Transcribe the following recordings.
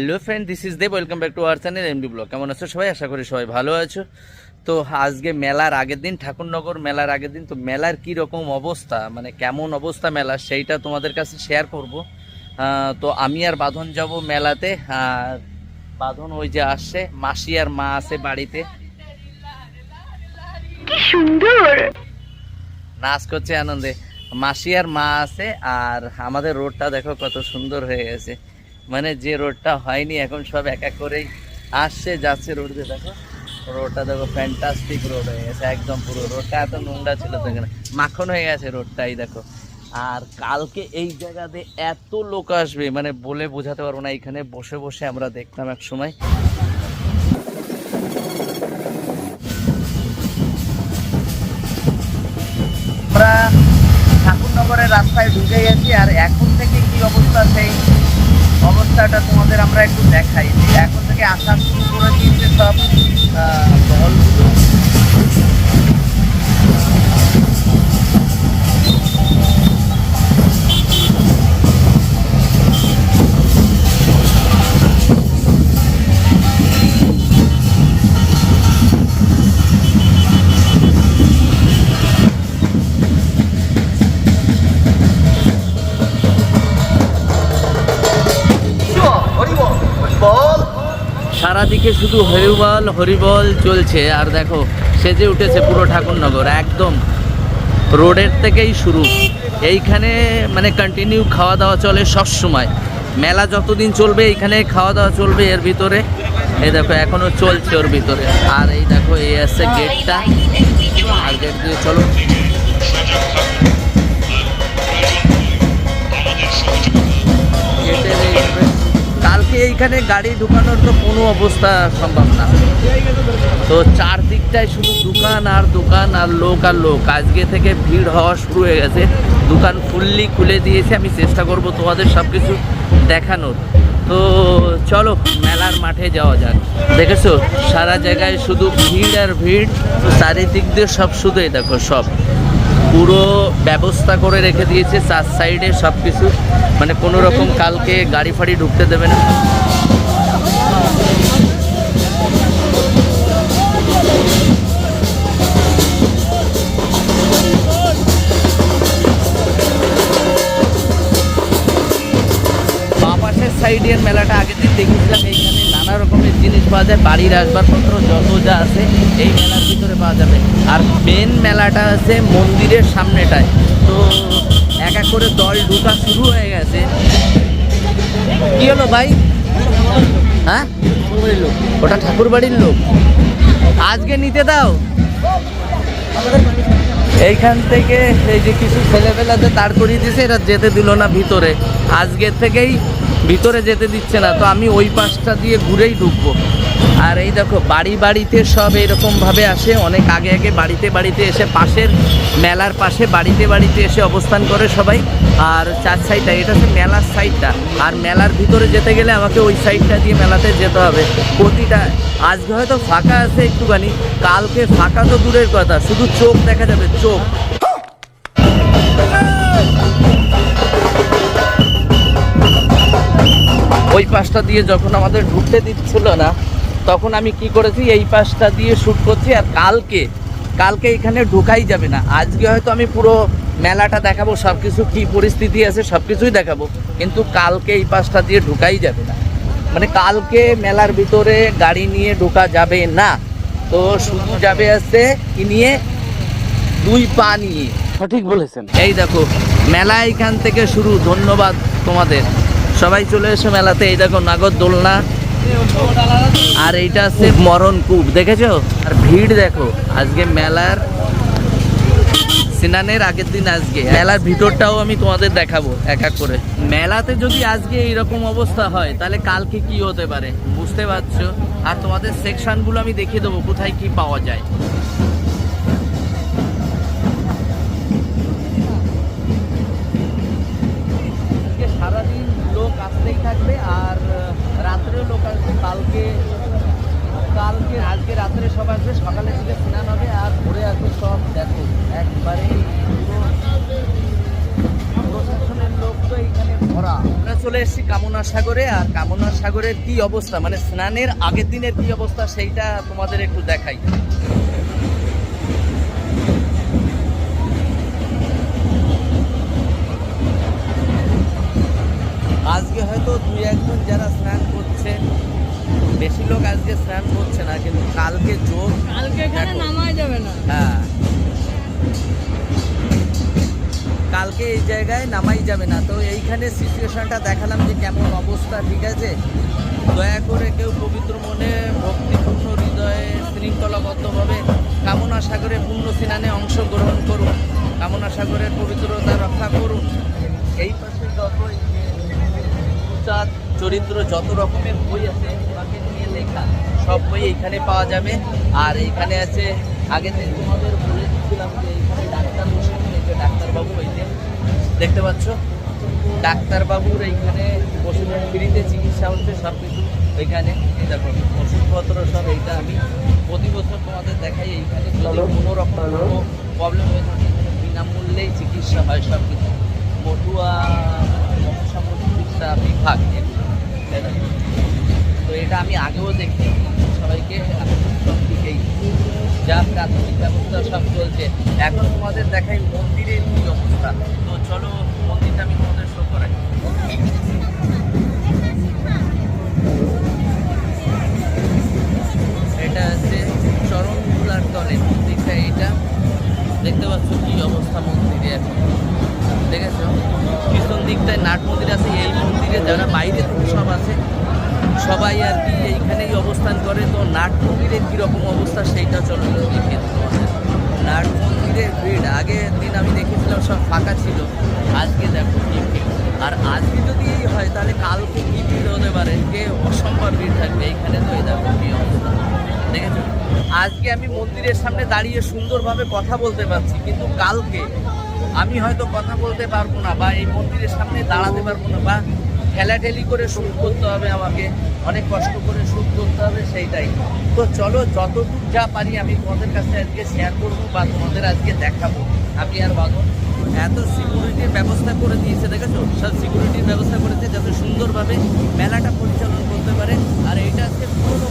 Hello friend this is Dev welcome back to our channel MD blog কেমন আছো সবাই? আশা করি সবাই ভালো আছো। তো আজকে মেলার আগের দিন ঠাকুরনগর মেলার আগের দিন তো মেলার কি রকম অবস্থা মানে কেমন অবস্থা মেলা সেইটা তোমাদের কাছে শেয়ার করব। তো আমি আর বাঁধন যাব মেলাতে আর বাঁধন ওই যে আসছে মাসি আর মা আছে বাড়িতে। সুন্দর! নাচ করছে আনন্দে। মাসি আর মা আছে আর আমাদের রোডটা দেখো কত সুন্দর হয়ে গেছে। মানে যে রোডটা হয়নি, এখন সব এক এক করেই আসছে, যাচ্ছে রোড দিয়ে দেখো। রোডটা দেখো ফ্যান্টাস্টিক রোড হয়ে গেছে, একদম পুরো রোডটা এত নোংরা ছিল তো এখানে। মাখন হয়ে গেছে রোডটাই, দেখো। আর কালকে এই জায়গাতে এত লোক আসবে মানে বলে বোঝাতে পারব না, এখানে বসে বসে আমরা দেখতাম এক সময়। আমরা ঠাকুরনগরের রাস্তায় ঢুকে গেছি, আর এখন থেকে কি অবস্থা সেই অবস্থাটা তোমাদের আমরা একটু দেখাই যে এখন থেকে আসা শুরু করে দিয়েছে সব দলগুলো। সারাদিকে শুধু হরিবল হরিবল চলছে। আর দেখো, সেজে উঠেছে পুরো ঠাকুরনগর, একদম। রোডের থেকেই শুরু। এইখানে মানে কন্টিনিউ খাওয়া দাওয়া চলে সব সময়। মেলা যতদিন চলবে, এইখানে খাওয়া দাওয়া চলবে এর ভিতরে। এই দেখো, এখনও চলছে ওর ভিতরে। আর এই দেখো, এই আছে গেটটা আর গেট দিয়ে চলো। কালকে এইখানে গাড়ি ঢুকানোর তো কোনো অবস্থা সম্ভব না। তো চারদিকটায় শুধু দোকান আর দোকান আর লোক আর লোক। আজকে থেকে ভিড় হওয়া শুরু হয়ে গেছে। দোকান ফুললি খুলে দিয়েছে, আমি চেষ্টা করব তোমাদের সব কিছু দেখানোর। তো চলো, মেলার মাঠে যাওয়া যাক। দেখেছ? সারা জায়গায় শুধু ভিড় আর ভিড়। চারিদিক দিয়ে সব শুধুই দেখো, সব। পুরো ব্যবস্থা করে রেখে দিয়েছে, চার সাইডে সব কিছু মানে কোনো রকম কালকে গাড়ি ফাড়ি ঢুকতে দেবে না। সাইডের মেলাটা আগের দিন দেখেছিলাম, এইখানে নানা রকমের জিনিস পাওয়া যায়, বাড়ির আসবাবপত্র যত যা আছে, এই মেলার পাওয়া যাবে। আর মেন মেলাটা আছে মন্দিরের সামনেটায়। তো এক এক করে দল ঢুকা শুরু হয়ে গেছে। কি হলো ভাই? হ্যাঁ? ওটা ঠাকুর বাড়ির লোক। আজকে নিতে দাও। এইখান থেকে এই যে কিছু ছেলেবেলাতে দাঁড় করিয়ে দিয়েছে, এরা যেতে দিল না ভিতরে। আজকের থেকেই ভিতরে যেতে দিচ্ছে না। তো আমি ওই পাশটা দিয়ে ঘুরেই ঢুকবো। আর এই দেখো, বাড়ি বাড়িতে সব এরকমভাবে আসে। অনেক আগে আগে বাড়িতে বাড়িতে এসে পাশের মেলার পাশে বাড়িতে বাড়িতে এসে অবস্থান করে সবাই। আর চার সাইডটা, এটা হচ্ছে মেলার সাইডটা। আর মেলার ভিতরে যেতে গেলে আমাকে ওই সাইডটা দিয়ে মেলাতে যেতে হবে। প্রতিটা, আজকে হয়তো ফাঁকা আছে একটুখানি, কালকে ফাঁকা তো দূরের কথা, শুধু চোখ দেখা যাবে, চোখ। ওই পাশটা দিয়ে যখন আমাদের ঢুকতে দিচ্ছিল না তখন আমি কি করেছি এই পাশটা দিয়ে শ্যুট করছি আর কালকে কালকে এখানে ঢুকাই যাবে না। আজকে হয়তো আমি পুরো মেলাটা দেখাবো সব কিছু কী পরিস্থিতি আছে সব কিছুই দেখাবো কিন্তু কালকে এই পাশটা দিয়ে ঢুকাই যাবে না। মানে কালকে মেলার ভিতরে গাড়ি নিয়ে ঢোকা যাবে না তো শুধু যাবে আছে কি নিয়ে? দুই পা নিয়ে। সঠিক বলেছেন। এই দেখো মেলা এখান থেকে শুরু ধন্যবাদ তোমাদের। সবাই চলে এসো মেলাতে এই দেখো নাগর দোলনা আর এইটা আছে মরণকূপ দেখেছ? আর ভিড় দেখো, আজকে মেলার সিনানের আগের দিন আজকে। মেলার ভিতরটাও আমি তোমাদের দেখাবো এক এক করে। মেলাতে যদি আজকে এইরকম অবস্থা হয়, তাহলে কালকে কি হতে পারে? বুঝতে পারছ? আর তোমাদের সেকশনগুলো আমি দেখিয়ে দেবো, কোথায় কি পাওয়া যায়। সব আসবে, সকালে থেকে স্নান হবে আর ঘুরে আসবে সব দেখো। একবারে লোক তো এইখানে ভরা। আমরা চলে এসেছি কামনা সাগরে, আর কামনা সাগরের কি অবস্থা? মানে স্নানের আগের দিনের কি অবস্থা সেইটা তোমাদের একটু দেখাই। আজকে হয়তো দুই একজন যারা স্নান করছে বেশি লোক আজকে স্নান করছে না কিন্তু কালকে জোর। কালকে এখানে। নামাই যাবে না। হ্যাঁ। কালকে এই জায়গায় নামাই যাবে না। তো এইখানে সিচুয়েশনটা দেখালাম যে কেমন অবস্থা ঠিক আছে? দয়া করে কেউ পবিত্র মনে ভক্তিপূর্ণ হৃদয়ে শৃঙ্খলাবদ্ধভাবে কামনা সাগরে পূর্ণ স্নানে অংশগ্রহণ করুন। কামনা সাগরের পবিত্রতা রক্ষা করুন। এই পাশে যত চরিত্র যত রকমের বই আছে লেখা। সব বই এইখানে পাওয়া যাবে। আর এইখানে আছে আগে থেকে তোমাদের বলে দিচ্ছিলাম যে এইখানে ডাক্তার বসে ডাক্তারবাবু যে দেখতে পাচ্ছ? ডাক্তারবাবুর এইখানে ওষুধের ফ্রিতে চিকিৎসা হচ্ছে সব কিছু ওইখানে। এই দেখো ওষুধপত্র সব এইটা আমি প্রতি বছর তোমাদের দেখাই এইখানে। যদি কোনো রকম কোনো প্রবলেম হয়ে থাকে এখানে বিনামূল্যেই চিকিৎসা হয় সব কিছু মটুয়া মহাসামর চিকিৎসা বিভাগ। এটা আমি আগেও দেখি সবাইকে সব দিকেই। যা প্রাথমিক ব্যবস্থা সব চলছে। এখন তোমাদের দেখাই মন্দিরের কি অবস্থা। নাট মন্দিরের কীরকম অবস্থা সেইটা চলো দেখে তোমাদের। নাট মন্দিরের ভিড় আগের দিন আমি দেখেছিলাম সব ফাঁকা ছিল, আজকে দেখো আর আজকে যদি এই হয়, তাহলে কালকে কী ভিড় হতে পারে? কে অসম্ভব ভিড় থাকবে এইখানে তো, এই দেখো কী অবস্থা। দেখেছ? আজকে আমি মন্দিরের সামনে দাঁড়িয়ে সুন্দরভাবে কথা বলতে পারছি, কিন্তু কালকে আমি হয়তো কথা বলতে পারব না, বা এই মন্দিরের সামনে দাঁড়াতে পারব না, বা ঠেলাঠেলি করে শ্যুট করতে হবে, আমাকে অনেক কষ্ট করে শ্যুট করতে হবে, সেইটাই। তো চলো যতটুকু যা পারি আমি তোমাদের কাছে আজকে শেয়ার করব বা তোমাদের আজকে দেখাবো। আমি আর বাদন এত সিকিউরিটির ব্যবস্থা করে দিয়েছে, দেখেছ? সব সিকিউরিটির ব্যবস্থা করেছে, যাতে সুন্দরভাবে মেলাটা পরিচালনা করতে পারে। আর এইটা আজকে পুরোনো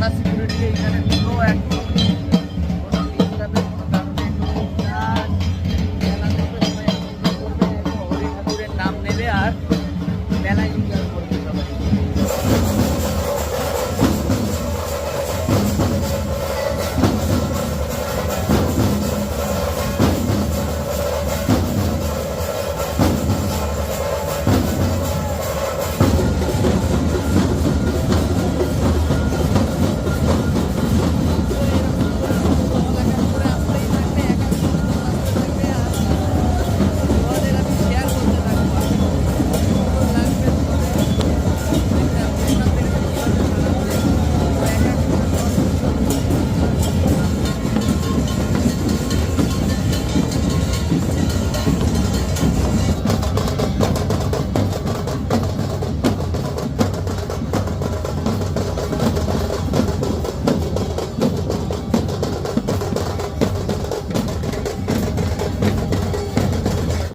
কড়া সিকিউরিটি এখানে পুরো একদম